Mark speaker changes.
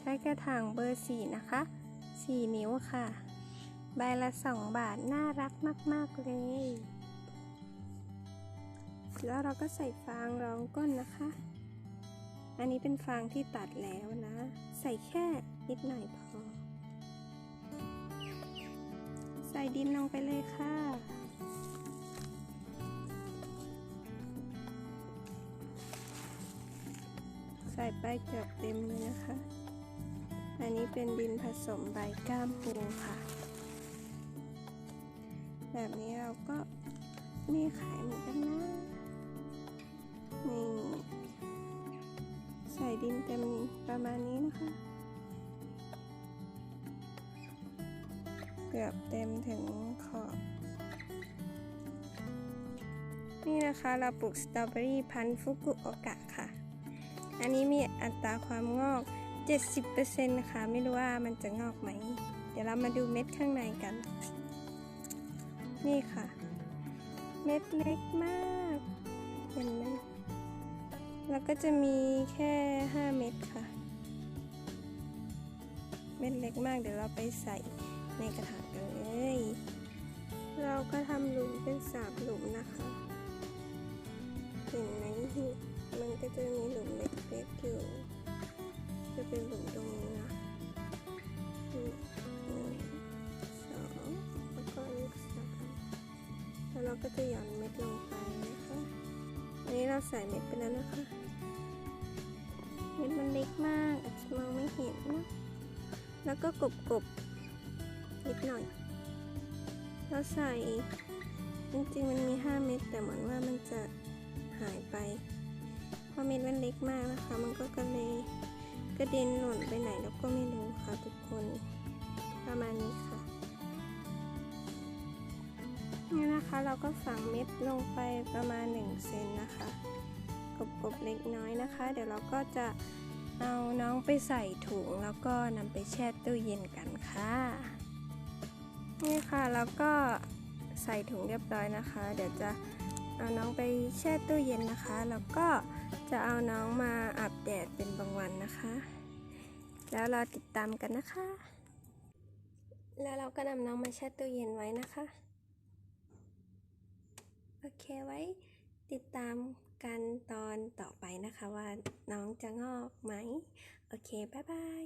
Speaker 1: ใช้กระถางเบอร์สี่นะคะสี่นิ้วค่ะ ใบละสองบาท น่ารักมาก ๆ เลย แล้วเราก็ใส่ฟางรองก้นนะคะ อันนี้เป็นฟางที่ตัดแล้วนะ ใส่แค่นิดหน่อยพอ ใส่ดินลงไปเลยค่ะใส่ไปเกือบเต็มเลยนะคะ อันนี้เป็นดินผสมใบก้ามปูค่ะ แบบนี้เราก็มีขายเหมือนกันนะนี่ใส่ดินเต็มประมาณนี้นะคะ เกือบเต็มถึงขอบ นี่นะคะเราปลูกสตรอเบอรี่พันธุ์ฟุกุโอกะค่ะ อันนี้มีอัตราความงอก 70%นะคะ ไม่รู้ว่ามันจะงอกไหม เดี๋ยวเรามาดูเม็ดข้างในกัน นี่ค่ะ เม็ดเล็กมากเห็นไหมแล้วก็จะมีแค่ 5 เม็ดค่ะ เม็ดเล็กมากเดี๋ยวเราไปใส่ในกระถางกันเลย เราก็ทำหลุมเป็นสามหลุมนะคะ เห็นไหมมันก็จะมีหลุมเล็ก ก็จะหย่อนเม็ดลงไปนะคะอันนี้เราใส่เม็ดไปแล้วนะคะ เม็ดมันเล็กมากอาจจะมองไม่เห็นนะแล้วก็กบๆนิดหน่อย เราใส่จริงๆมันมี 5 เม็ดแต่เหมือนว่ามันจะหายไป เพราะเม็ดมันเล็กมากนะคะ มันก็กระเลยกระเด็นหล่นไปไหนแล้วก็ไม่รู้ค่ะทุกคน ประมาณนี้ค่ะ นี่นะคะเราก็ฝังเม็ดลงไปประมาณ 1 เซนนะคะกบๆเล็กน้อยนะคะ เดี๋ยวเราก็จะเอาน้องไปใส่ถุงแล้วก็นำไปแช่ตู้เย็นกันค่ะ นี่ค่ะแล้วก็ใส่ถุงเรียบร้อยนะคะ เดี๋ยวจะเอาน้องไปแช่ตู้เย็นนะคะ แล้วก็จะเอาน้องมาอาบแดดเป็นบางวันนะคะ แล้วเราติดตามกันนะคะ แล้วเราก็นำน้องมาแช่ตู้เย็นไว้นะคะ โอเคไว้ติดตามกันตอนต่อไปนะคะว่าน้องจะงอกไหม โอเค บ๊ายบาย